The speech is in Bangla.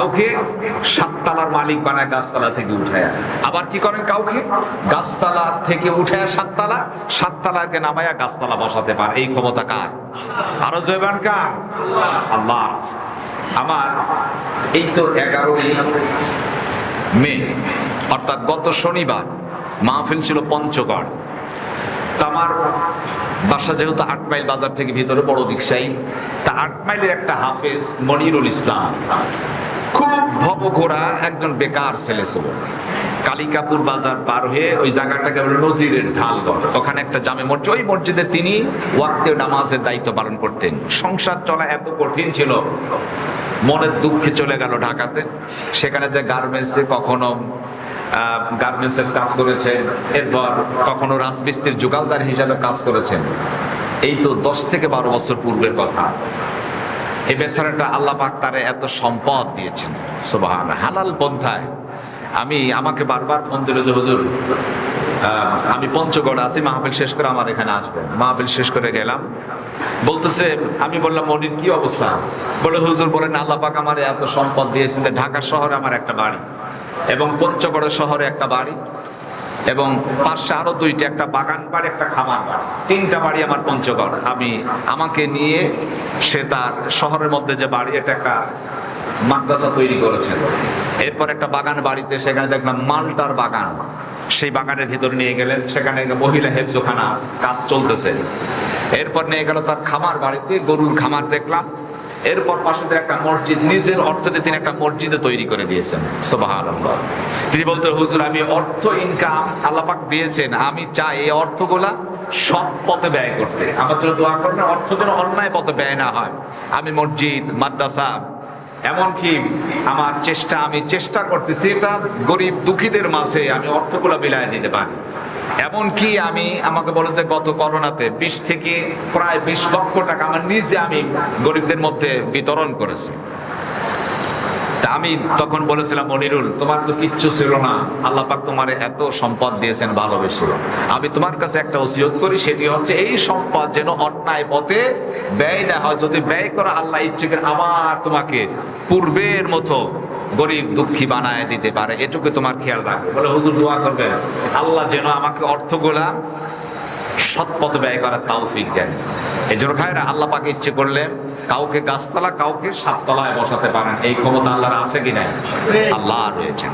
কাউকে সাততলার মালিক বানায় গাছতলা থেকে উঠায়। আবার কি করেন কাউকে? গাছতলা থেকে উঠায় সাততলা, সাততলাকে নামায়া গাছতলা বসাতে পারে। এই ক্ষমতা কার? আরও জয়বান কার? আল্লাহ আমার এই তো এগারোই মে, অর্থাৎ গত শনিবার মাহফিল ছিল পঞ্চগড়। আমার বাসা যেহেতু আট মাইল বাজার থেকে ভিতরে বড় রিক্সাই তা আট মাইলের একটা হাফেজ মনিরুল ইসলাম খুব ভবঘোরা একজন বেকার ছেলে ছিল। কালিকাপুর বাজার পার হয়ে ওই জায়গাটাকে বলে নজিরের ঢালগড় ওখানে একটা জামে মসজিদ, ওই মসজিদে তিনি ওয়াক্তে নামাজের দায়িত্ব পালন করতেন। সংসার চলা এত কঠিন ছিল মনের দুঃখে চলে গেল ঢাকাতে। সেখানে যে গার্মেন্টসে কখনো গার্মেন্টসের কাজ করেছেন, এরপর কখনো রাজমিস্ত্রির যোগালদার হিসাবে কাজ করেছেন। এই তো দশ থেকে বারো বছর পূর্বের কথা। এই বেচারাটা আল্লাহ পাক তারে এত সম্পদ দিয়েছেন। সোবাহান হালাল পন্থায়। আমি আমাকে বারবার ফোন দিল যে, হুজুর আমি পঞ্চগড় আছি, মাহফিল শেষ করে আমার এখানে আসবেন। মাহফিল শেষ করে গেলাম। বলতেছে, আমি বললাম, মনির, কি অবস্থা? বলে, হুজুর, বলেন, আল্লাহ পাক আমার এত সম্পদ দিয়েছেন ঢাকা শহরে আমার একটা বাড়ি এবং পঞ্চগড় শহরে একটা বাড়ি। এবং পাশে আরও দুইটা, একটা বাগান বাড়ি, একটা খামার বাড়ি। তিনটা বাড়ি আমার পঞ্চগড়। আমি আমাকে নিয়ে সে তার শহরের মধ্যে যে বাড়ি, এটা একটা মাদ্রাসা তৈরি করেছেন এরপর একটা বাগান বাড়িতে সেখানে দেখলাম মালটার বাগান। সেই বাগানের ভিতরে নিয়ে গেলেন, সেখানে মহিলা হেফজোখানা কাজ চলতেছে। এরপর নিয়ে গেল তার খামার বাড়িতে, গরুর খামার দেখলাম। এরপর পাশে একটা মসজিদ, নিজের অর্থ দিয়ে তিনি একটা মসজিদে তৈরি করে দিয়েছেন। সুবহানাল্লাহ। তিনি বলতে হুজুর, আমি অর্থ ইনকাম আল্লাপাক দিয়েছেন। আমি চাই এই অর্থগুলা সৎ পথে ব্যয় করতে। আমার দোয়া অর্থ অন্যায় পথে ব্যয় না হয়। আমি মসজিদ, মাদ্রাসা, এমনকি আমার চেষ্টা, আমি চেষ্টা করতেছি এটা গরিব দুঃখীদের মাঝে আমি অর্থগুলো বিলায় দিতে পারি। এমনকি আমি আমাকে বলে যে গত করোনাতে বিশ থেকে প্রায় বিশ লক্ষ টাকা আমার নিজে আমি গরিবদের মধ্যে বিতরণ করেছি। আমি তখন বলেছিলাম মনিরুল তোমার তো কিচ্ছু ছিল না। আল্লাহ পাক তোমার এত সম্পদ দিয়েছেন ভালোবেসে। আমি তোমার কাছে একটা ওসিয়ত করি, সেটি হচ্ছে এই সম্পদ যেন অন্যায় পথে ব্যয় না হয়। যদি ব্যয় করা আল্লাহ ইচ্ছে আবার তোমাকে পূর্বের মতো গরিব দুঃখী বানায় দিতে পারে, এটুকু তোমার খেয়াল রাখবে বলে, হুজুর, দোয়া করবে আল্লাহ যেন আমাকে অর্থগুলা সৎ পথে ব্যয় করার ফিক দেন। এই জন্য ভাইরা, আল্লাহ পাকে ইচ্ছে করলে কাউকে গাছতলা, কাউকে সাততলায় বসাতে পারেন। এই ক্ষমতা আল্লাহর আছে কি নাই? আল্লাহ রয়েছেন।